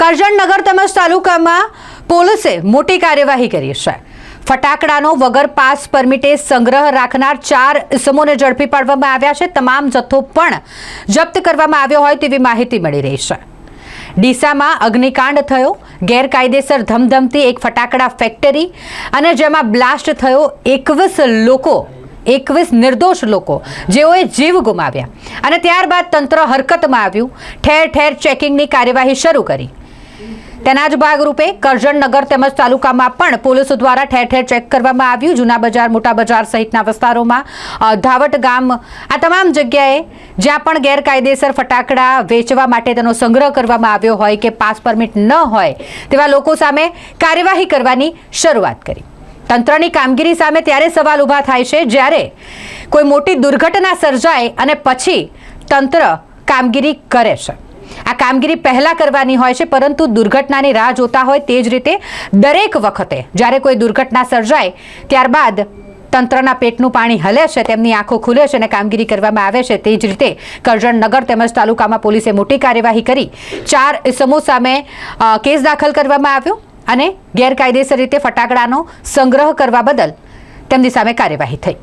કરજણનગર તેમજ તાલુકામાં પોલીસે મોટી કાર્યવાહી કરી છે. ફટાકડાનો વગર પાસ પરમિટે સંગ્રહ રાખનાર ચાર ઇસમોને ઝડપી પાડવામાં આવ્યા છે. તમામ જથ્થો પણ જપ્ત કરવામાં આવ્યો હોય તેવી માહિતી મળી રહી છે. ડીસામાં અગ્નિકાંડ થયો. ગેરકાયદેસર ધમધમતી એક ફટાકડા ફેક્ટરી અને જેમાં બ્લાસ્ટ થયો એકવીસ લોકો, એકવીસ નિર્દોષ લોકો, જેઓએ જીવ ગુમાવ્યા. અને ત્યારબાદ તંત્ર હરકતમાં આવ્યું. ઠેર ઠેર ચેકિંગની કાર્યવાહી શરૂ કરી. તેના જ ભાગરૂપે કરજણનગર તેમજ તાલુકામાં પણ પોલીસો દ્વારા ઠેર ઠેર ચેક કરવામાં આવ્યું. જૂના બજાર, મોટા બજાર સહિતના વિસ્તારોમાં ધાવટ ગામ, આ તમામ જગ્યાએ જ્યાં પણ ગેરકાયદેસર ફટાકડા વેચવા માટે તેનો સંગ્રહ કરવામાં આવ્યો હોય કે પાસ પરમિટ ન હોય તેવા લોકો સામે કાર્યવાહી કરવાની શરૂઆત કરી. તંત્રની કામગીરી સામે ત્યારે સવાલ ઊભા થાય છે જ્યારે કોઈ મોટી દુર્ઘટના સર્જાય અને પછી તંત્ર કામગીરી કરે છે. આ કામગીરી પહેલાં કરવાની હોય છે, પરંતુ દુર્ઘટનાની રાહ જોતા હોય તે જ રીતે દરેક વખતે. જ્યારે કોઈ દુર્ઘટના સર્જાય, ત્યારબાદ તંત્રના પેટનું પાણી હલે છે, તેમની આંખો ખુલે છે અને કામગીરી કરવામાં આવે છે, તે જ રીતે કરજણનગર તેમજ તાલુકામાં પોલીસે મોટી કાર્યવાહી કરી. ચાર ઇસમો સામે કેસ દાખલ કરવામાં આવ્યો અને ગેરકાયદેસર રીતે ફટાકડાનો સંગ્રહ કરવા બદલ તેમની સામે કાર્યવાહી થઈ.